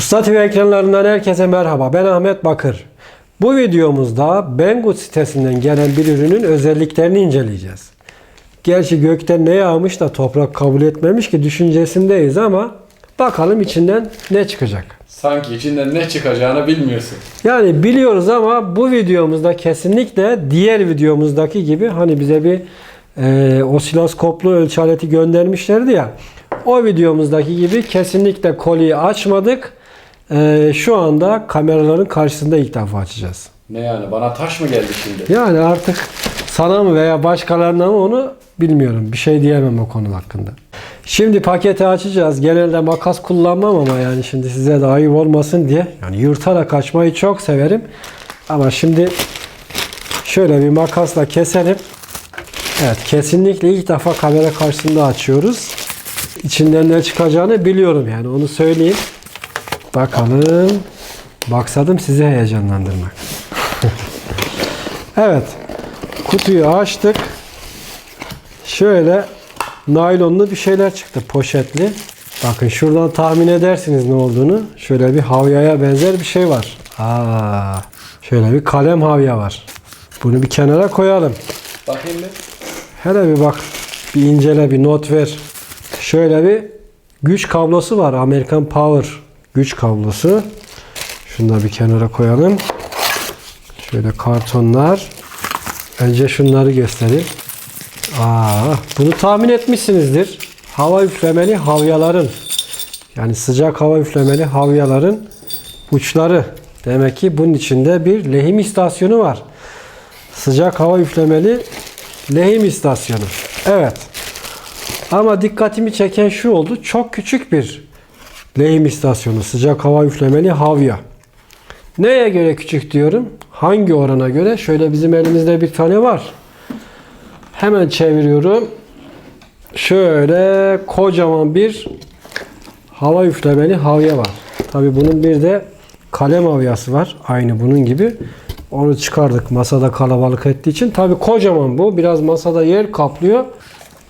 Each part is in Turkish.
Usta TV ekranlarından herkese merhaba. Ben Ahmet Bakır. Bu videomuzda Banggood sitesinden gelen bir ürünün özelliklerini inceleyeceğiz. Gerçi gökten ne yağmış da toprak kabul etmemiş ki düşüncesindeyiz ama bakalım içinden ne çıkacak. Sanki içinden ne çıkacağını bilmiyorsun. Yani biliyoruz ama bu videomuzda kesinlikle diğer videomuzdaki gibi hani bize bir e, osiloskoplu ölçü aleti göndermişlerdi ya. O videomuzdaki gibi kesinlikle koliyi açmadık. E, şu anda kameraların karşısında ilk defa açacağız. Ne yani bana taş mı geldi şimdi? Yani artık sana mı veya başkalarına mı onu bilmiyorum. Bir şey diyemem o konu hakkında. Şimdi paketi açacağız. Genelde makas kullanmam ama yani şimdi size de ayıp olmasın diye. Yani yırtarak açmayı çok severim. Ama şimdi şöyle bir makasla keselim. Evet kesinlikle ilk defa kamera karşısında açıyoruz. İçinden ne çıkacağını biliyorum yani onu söyleyeyim. Bakalım. Baksadım sizi heyecanlandırmak. Evet. Kutuyu açtık. Şöyle naylonlu bir şeyler çıktı poşetli. Bakın şuradan tahmin edersiniz ne olduğunu. Şöyle bir havyaya benzer bir şey var. Aa, şöyle bir kalem havya var. Bunu bir kenara koyalım. Bakayım bir. Hele bir bak. Bir incele bir not ver. Şöyle bir güç kablosu var. American Power güç kablosu. Şunu da bir kenara koyalım. Şöyle kartonlar. Önce şunları göstereyim. Aa, bunu tahmin etmişsinizdir. Hava üflemeli havyaların yani sıcak hava üflemeli havyaların uçları. Demek ki bunun içinde bir lehim istasyonu var. Sıcak hava üflemeli lehim istasyonu. Evet. Ama dikkatimi çeken şu oldu. Çok küçük bir lehim istasyonu. Sıcak hava üflemeli havya. Neye göre küçük diyorum? Hangi orana göre? Şöyle bizim elimizde bir tane var. Hemen çeviriyorum. Şöyle kocaman bir hava üflemeli havya var. Tabi bunun bir de kalem havyası var. Aynı bunun gibi. Onu çıkardık masada kalabalık ettiği için. Tabi kocaman bu. Biraz masada yer kaplıyor.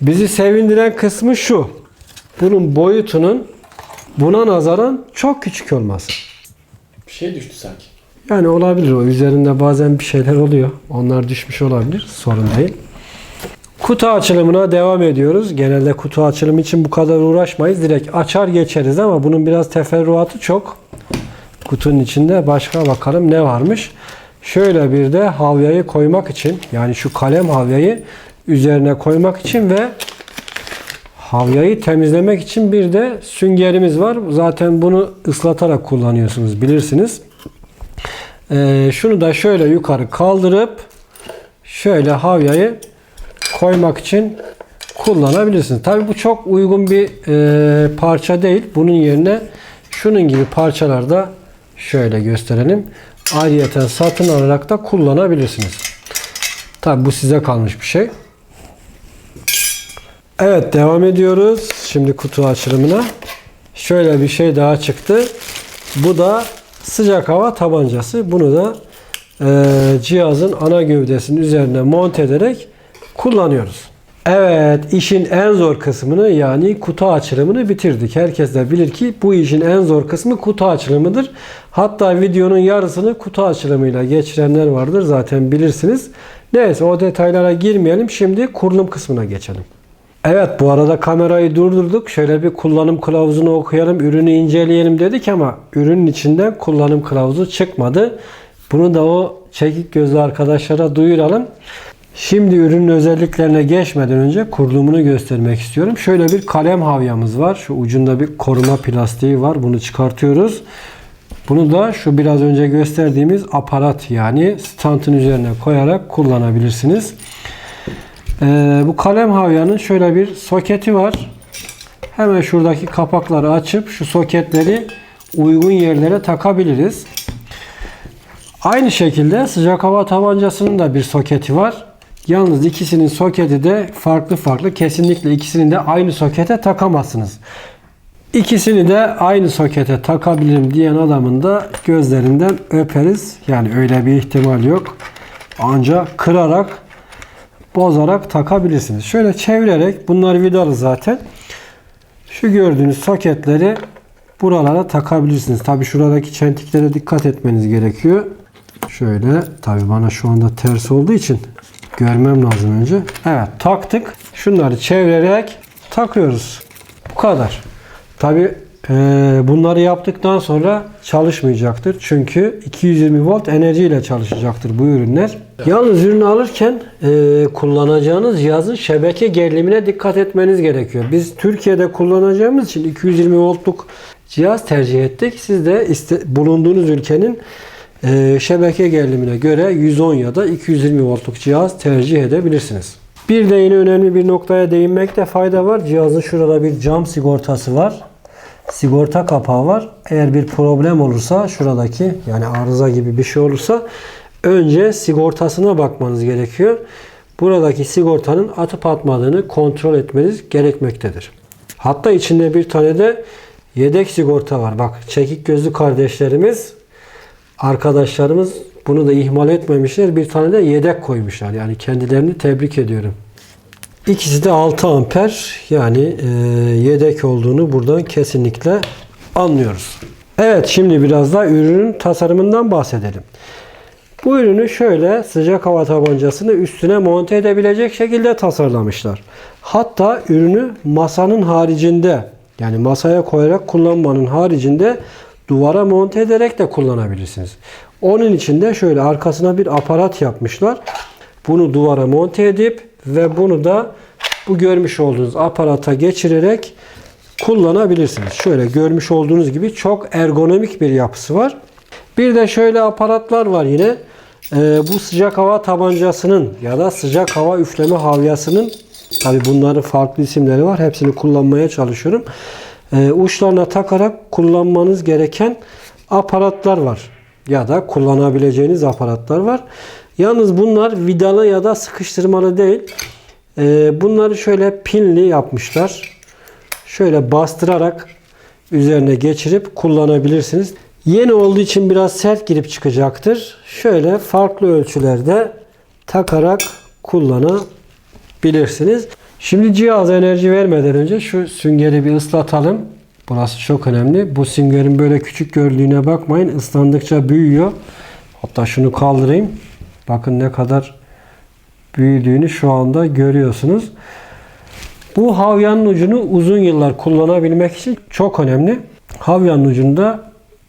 Bizi sevindiren kısmı şu. Bunun boyutunun buna nazaran çok küçük olması. Bir şey düştü sanki. Yani olabilir o. Üzerinde bazen bir şeyler oluyor. Onlar düşmüş olabilir. Sorun değil. Kutu açılımına devam ediyoruz. Genelde kutu açılımı için bu kadar uğraşmayız. Direkt açar geçeriz ama bunun biraz teferruatı çok. Kutunun içinde başka bakalım ne varmış. Şöyle bir de havyayı koymak için yani şu kalem havyayı üzerine koymak için ve havyayı temizlemek için bir de süngerimiz var. Zaten bunu ıslatarak kullanıyorsunuz bilirsiniz. Ee, şunu da şöyle yukarı kaldırıp şöyle havyayı koymak için kullanabilirsiniz. Tabi bu çok uygun bir e, parça değil. Bunun yerine şunun gibi parçalar da şöyle gösterelim. Ayrıyeten satın alarak da kullanabilirsiniz. Tabi bu size kalmış bir şey. Evet devam ediyoruz. Şimdi kutu açılımına. Şöyle bir şey daha çıktı. Bu da sıcak hava tabancası. Bunu da e, cihazın ana gövdesinin üzerine monte ederek kullanıyoruz. Evet, işin en zor kısmını yani kutu açılımını bitirdik. Herkes de bilir ki bu işin en zor kısmı kutu açılımıdır. Hatta videonun yarısını kutu açılımıyla geçirenler vardır zaten bilirsiniz. Neyse o detaylara girmeyelim. Şimdi kurulum kısmına geçelim. Evet bu arada kamerayı durdurduk. Şöyle bir kullanım kılavuzunu okuyalım, ürünü inceleyelim dedik ama ürünün içinden kullanım kılavuzu çıkmadı. Bunu da o çekik gözlü arkadaşlara duyuralım. Şimdi ürünün özelliklerine geçmeden önce kurulumunu göstermek istiyorum. Şöyle bir kalem havyamız var. Şu ucunda bir koruma plastiği var. Bunu çıkartıyoruz. Bunu da şu biraz önce gösterdiğimiz aparat yani standın üzerine koyarak kullanabilirsiniz. Ee, bu kalem havyanın şöyle bir soketi var. Hemen şuradaki kapakları açıp şu soketleri uygun yerlere takabiliriz. Aynı şekilde sıcak hava tabancasının da bir soketi var. Yalnız ikisinin soketi de farklı farklı. Kesinlikle ikisini de aynı sokete takamazsınız. İkisini de aynı sokete takabilirim diyen adamın da gözlerinden öperiz. Yani öyle bir ihtimal yok. Ancak kırarak bozarak takabilirsiniz. Şöyle çevirerek bunlar vidalı zaten. Şu gördüğünüz soketleri buralara takabilirsiniz. Tabi şuradaki çentiklere dikkat etmeniz gerekiyor. Şöyle tabi bana şu anda ters olduğu için görmem lazım önce. Evet taktık. Şunları çevirerek takıyoruz. Bu kadar. Tabi bunları yaptıktan sonra çalışmayacaktır. Çünkü 220 volt enerjiyle çalışacaktır bu ürünler. Yalnız ürünü alırken e, kullanacağınız cihazın şebeke gerilimine dikkat etmeniz gerekiyor. Biz Türkiye'de kullanacağımız için 220 voltluk cihaz tercih ettik. Siz de bulunduğunuz ülkenin e, şebeke gerilimine göre 110 ya da 220 voltluk cihaz tercih edebilirsiniz. Bir de yine önemli bir noktaya değinmekte fayda var. Cihazın şurada bir cam sigortası var. Sigorta kapağı var. Eğer bir problem olursa şuradaki yani arıza gibi bir şey olursa önce sigortasına bakmanız gerekiyor. Buradaki sigortanın atıp atmadığını kontrol etmeniz gerekmektedir. Hatta içinde bir tane de yedek sigorta var. Bak çekik gözlü kardeşlerimiz arkadaşlarımız bunu da ihmal etmemişler. Bir tane de yedek koymuşlar. Yani kendilerini tebrik ediyorum. İkisi de 6 amper yani e, yedek olduğunu buradan kesinlikle anlıyoruz. Evet şimdi biraz da ürünün tasarımından bahsedelim. Bu ürünü şöyle sıcak hava tabancasını üstüne monte edebilecek şekilde tasarlamışlar. Hatta ürünü masanın haricinde yani masaya koyarak kullanmanın haricinde duvara monte ederek de kullanabilirsiniz. Onun için de şöyle arkasına bir aparat yapmışlar. Bunu duvara monte edip ve bunu da bu görmüş olduğunuz aparata geçirerek kullanabilirsiniz. Şöyle görmüş olduğunuz gibi çok ergonomik bir yapısı var. Bir de şöyle aparatlar var yine. Ee, bu sıcak hava tabancasının ya da sıcak hava üfleme havyasının tabi bunların farklı isimleri var. Hepsini kullanmaya çalışıyorum. Ee, uçlarına takarak kullanmanız gereken aparatlar var. Ya da kullanabileceğiniz aparatlar var. Yalnız bunlar vidalı ya da sıkıştırmalı değil. Ee, bunları şöyle pinli yapmışlar. Şöyle bastırarak üzerine geçirip kullanabilirsiniz. Yeni olduğu için biraz sert girip çıkacaktır. Şöyle farklı ölçülerde takarak kullanabilirsiniz. Şimdi cihaz enerji vermeden önce şu süngeri bir ıslatalım. Burası çok önemli. Bu süngerin böyle küçük gördüğüne bakmayın. Islandıkça büyüyor. Hatta şunu kaldırayım. Bakın ne kadar büyüdüğünü şu anda görüyorsunuz. Bu havyanın ucunu uzun yıllar kullanabilmek için çok önemli. Havyanın ucunu da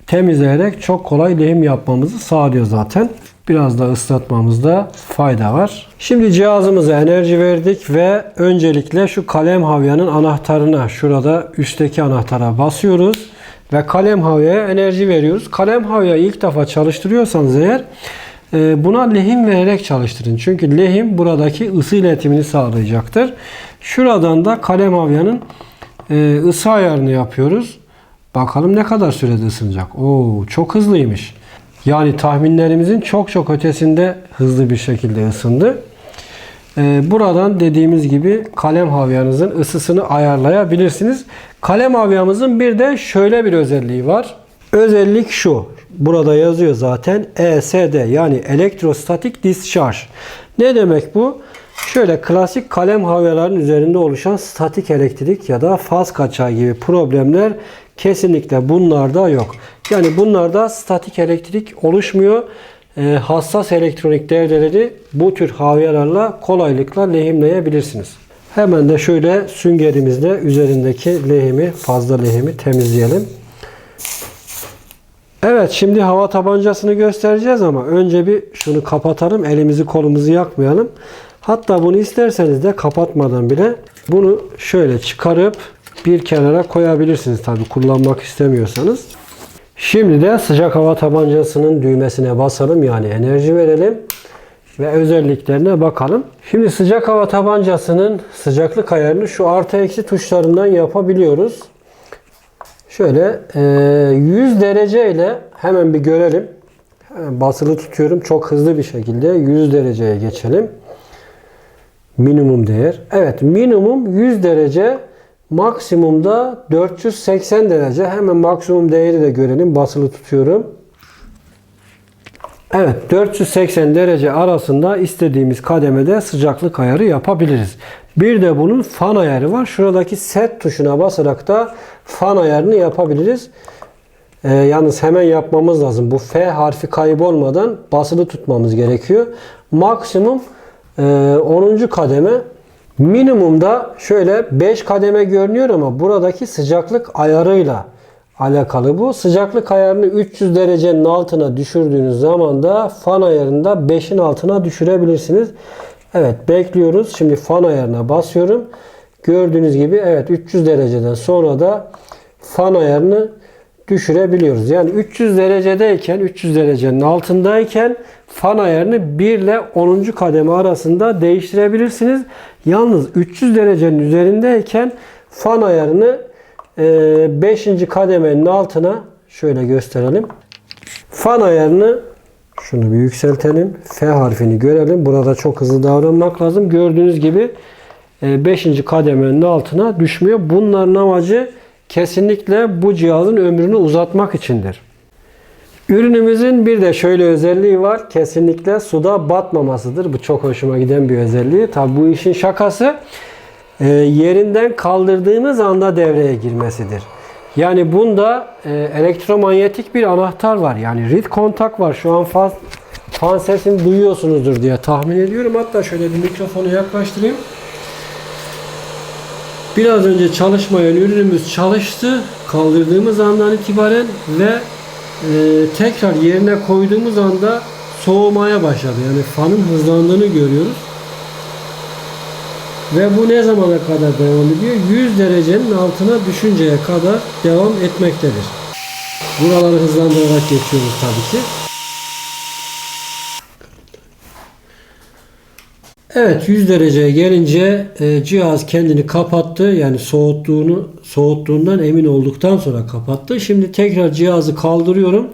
temizleyerek çok kolay lehim yapmamızı sağlıyor zaten. Biraz da ıslatmamızda fayda var. Şimdi cihazımıza enerji verdik ve öncelikle şu kalem havyanın anahtarına şurada üstteki anahtara basıyoruz ve kalem havyaya enerji veriyoruz. Kalem havyayı ilk defa çalıştırıyorsanız eğer buna lehim vererek çalıştırın. Çünkü lehim buradaki ısı iletimini sağlayacaktır. Şuradan da kalem havyanın e, ısı ayarını yapıyoruz. Bakalım ne kadar sürede ısınacak. Oo, çok hızlıymış. Yani tahminlerimizin çok çok ötesinde hızlı bir şekilde ısındı. Ee, buradan dediğimiz gibi kalem havyanızın ısısını ayarlayabilirsiniz. Kalem havyamızın bir de şöyle bir özelliği var. Özellik şu. Burada yazıyor zaten ESD yani elektrostatik discharge. Ne demek bu? Şöyle klasik kalem havyaların üzerinde oluşan statik elektrik ya da faz kaçağı gibi problemler kesinlikle bunlarda yok. Yani bunlarda statik elektrik oluşmuyor. Ee, hassas elektronik devreleri bu tür havyalarla kolaylıkla lehimleyebilirsiniz. Hemen de şöyle süngerimizle üzerindeki lehimi, fazla lehimi temizleyelim. Evet şimdi hava tabancasını göstereceğiz ama önce bir şunu kapatalım. Elimizi kolumuzu yakmayalım. Hatta bunu isterseniz de kapatmadan bile bunu şöyle çıkarıp bir kenara koyabilirsiniz tabi kullanmak istemiyorsanız. Şimdi de sıcak hava tabancasının düğmesine basalım yani enerji verelim ve özelliklerine bakalım. Şimdi sıcak hava tabancasının sıcaklık ayarını şu artı eksi tuşlarından yapabiliyoruz. Şöyle 100 derece ile hemen bir görelim. Hemen basılı tutuyorum. Çok hızlı bir şekilde 100 dereceye geçelim. Minimum değer. Evet minimum 100 derece maksimumda 480 derece. Hemen maksimum değeri de görelim. Basılı tutuyorum. Evet 480 derece arasında istediğimiz kademede sıcaklık ayarı yapabiliriz. Bir de bunun fan ayarı var. Şuradaki set tuşuna basarak da fan ayarını yapabiliriz. Ee, yalnız hemen yapmamız lazım. Bu F harfi kaybolmadan basılı tutmamız gerekiyor. Maksimum e, 10. kademe. Minimumda şöyle 5 kademe görünüyor ama buradaki sıcaklık ayarıyla alakalı bu. Sıcaklık ayarını 300 derecenin altına düşürdüğünüz zaman da fan ayarında 5'in altına düşürebilirsiniz. Evet bekliyoruz. Şimdi fan ayarına basıyorum. Gördüğünüz gibi evet 300 dereceden sonra da fan ayarını düşürebiliyoruz. Yani 300 derecedeyken 300 derecenin altındayken fan ayarını 1 ile 10. kademe arasında değiştirebilirsiniz. Yalnız 300 derecenin üzerindeyken fan ayarını 5. kademenin altına şöyle gösterelim. Fan ayarını şunu bir yükseltelim. F harfini görelim. Burada çok hızlı davranmak lazım. Gördüğünüz gibi 5. kademenin altına düşmüyor. Bunların amacı kesinlikle bu cihazın ömrünü uzatmak içindir. Ürünümüzün bir de şöyle özelliği var. Kesinlikle suda batmamasıdır. Bu çok hoşuma giden bir özelliği. Tabi bu işin şakası e, yerinden kaldırdığınız anda devreye girmesidir. Yani bunda e, elektromanyetik bir anahtar var. Yani read kontak var. Şu an fan, fan sesini duyuyorsunuzdur diye tahmin ediyorum. Hatta şöyle bir mikrofonu yaklaştırayım. Biraz önce çalışmayan ürünümüz çalıştı. Kaldırdığımız andan itibaren ve e, tekrar yerine koyduğumuz anda soğumaya başladı. Yani fanın hızlandığını görüyoruz. Ve bu ne zamana kadar devam ediyor? 100 derecenin altına düşünceye kadar devam etmektedir. Buraları hızlandırarak geçiyoruz tabii ki. Evet 100 dereceye gelince e, cihaz kendini kapattı. Yani soğuttuğunu soğuttuğundan emin olduktan sonra kapattı. Şimdi tekrar cihazı kaldırıyorum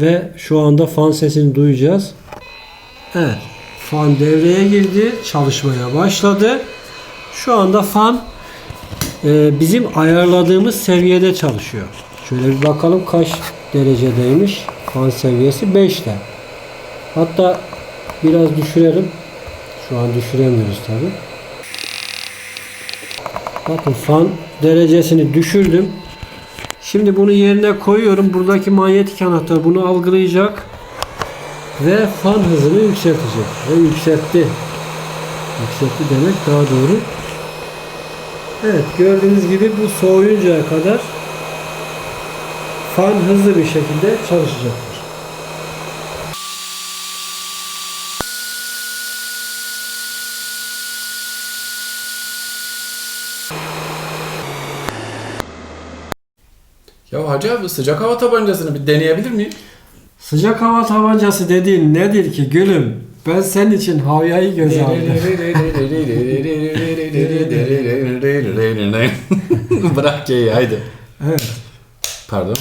ve şu anda fan sesini duyacağız. Evet. Fan devreye girdi. Çalışmaya başladı. Şu anda fan e, bizim ayarladığımız seviyede çalışıyor. Şöyle bir bakalım kaç derecedeymiş. Fan seviyesi 5'te. Hatta biraz düşürelim. Şu an düşüremiyoruz tabi. Bakın fan derecesini düşürdüm. Şimdi bunu yerine koyuyorum. Buradaki manyetik anahtar bunu algılayacak. Ve fan hızını yükseltecek. Ve yükseltti. Yükseltti demek daha doğru. Evet gördüğünüz gibi bu soğuyuncaya kadar fan hızlı bir şekilde çalışacaktır. Ya Hacı abi sıcak hava tabancasını bir deneyebilir miyim? Sıcak hava tabancası dediğin nedir ki gülüm? Ben senin için havyayı göze aldım. Bırak G'yi haydi. Evet. Pardon.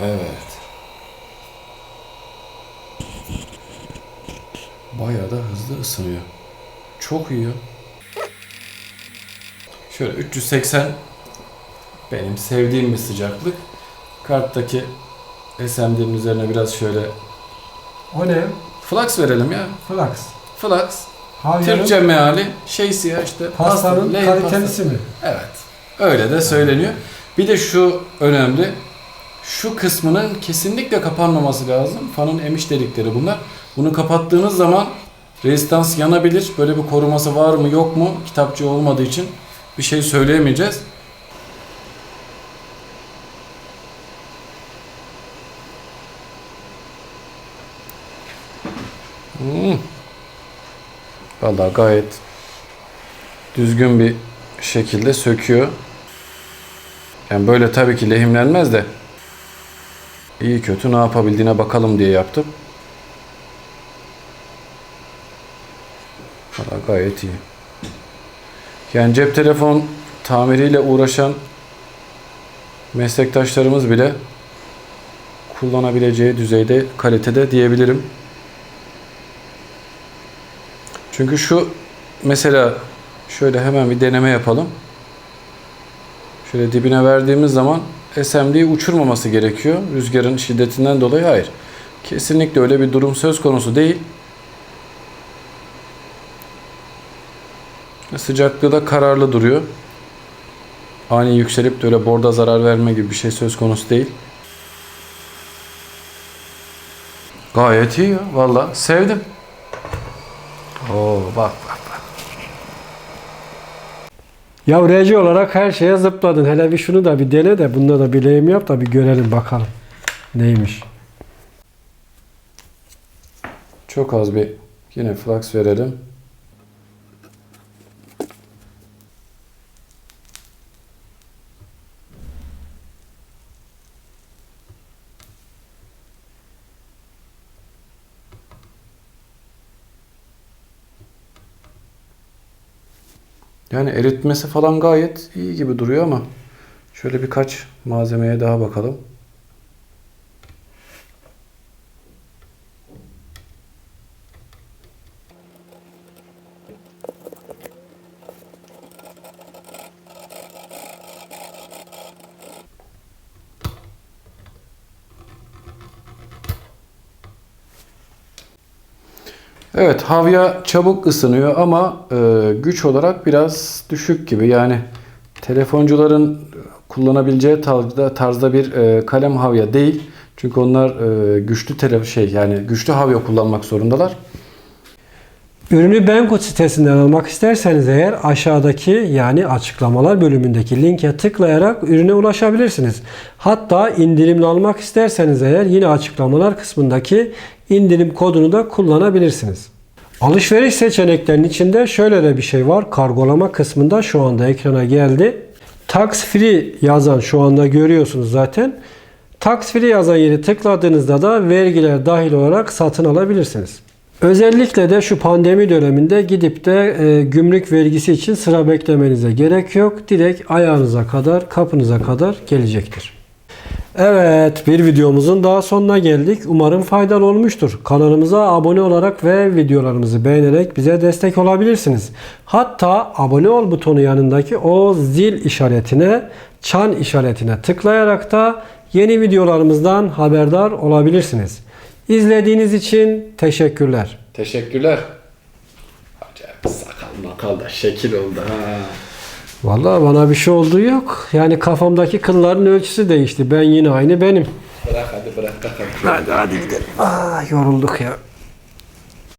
Evet. Bayağı da hızlı ısınıyor. Çok iyi ya. Şöyle 380 benim sevdiğim bir sıcaklık. Karttaki SMD'nin üzerine biraz şöyle O ne? flux verelim ya. Flux. Flux. Havyanın Türkçe meali şeysi ya işte pastanın pasta, kalitelisi mi? Evet. Öyle de söyleniyor. Bir de şu önemli. Şu kısmının kesinlikle kapanmaması lazım. Fanın emiş delikleri bunlar. Bunu kapattığınız zaman rezistans yanabilir. Böyle bir koruması var mı yok mu? Kitapçı olmadığı için bir şey söyleyemeyeceğiz. Vallahi gayet düzgün bir şekilde söküyor. Yani böyle tabii ki lehimlenmez de iyi kötü ne yapabildiğine bakalım diye yaptım. Valla gayet iyi. Yani cep telefon tamiriyle uğraşan meslektaşlarımız bile kullanabileceği düzeyde kalitede diyebilirim. Çünkü şu mesela şöyle hemen bir deneme yapalım. Şöyle dibine verdiğimiz zaman SMD'yi uçurmaması gerekiyor. Rüzgarın şiddetinden dolayı hayır. Kesinlikle öyle bir durum söz konusu değil. Sıcaklığı da kararlı duruyor. ani yükselip de öyle borda zarar verme gibi bir şey söz konusu değil. Gayet iyi ya valla sevdim. Bak bak bak. Ya RC olarak her şeye zıpladın. Hele bir şunu da bir dene de bunda da bir lehim yap da bir görelim bakalım. Neymiş? Çok az bir yine flux verelim. Yani eritmesi falan gayet iyi gibi duruyor ama şöyle birkaç malzemeye daha bakalım. Evet havya çabuk ısınıyor ama e, güç olarak biraz düşük gibi. Yani telefoncuların kullanabileceği tarzda, tarzda bir e, kalem havya değil. Çünkü onlar e, güçlü tele şey yani güçlü havya kullanmak zorundalar. Ürünü Banggood sitesinden almak isterseniz eğer aşağıdaki yani açıklamalar bölümündeki linke tıklayarak ürüne ulaşabilirsiniz. Hatta indirimli almak isterseniz eğer yine açıklamalar kısmındaki indirim kodunu da kullanabilirsiniz. Alışveriş seçeneklerinin içinde şöyle de bir şey var. Kargolama kısmında şu anda ekrana geldi. Tax free yazan şu anda görüyorsunuz zaten. Tax free yazan yeri tıkladığınızda da vergiler dahil olarak satın alabilirsiniz. Özellikle de şu pandemi döneminde gidip de e, gümrük vergisi için sıra beklemenize gerek yok. Direkt ayağınıza kadar, kapınıza kadar gelecektir. Evet, bir videomuzun daha sonuna geldik. Umarım faydalı olmuştur. Kanalımıza abone olarak ve videolarımızı beğenerek bize destek olabilirsiniz. Hatta abone ol butonu yanındaki o zil işaretine, çan işaretine tıklayarak da yeni videolarımızdan haberdar olabilirsiniz. İzlediğiniz için teşekkürler. Teşekkürler. Acayip sakal makal da şekil oldu ha. Vallahi bana bir şey olduğu yok. Yani kafamdaki kılların ölçüsü değişti. Ben yine aynı benim. Bırak hadi bırak hadi. Hadi hadi gidelim. Aa, yorulduk ya.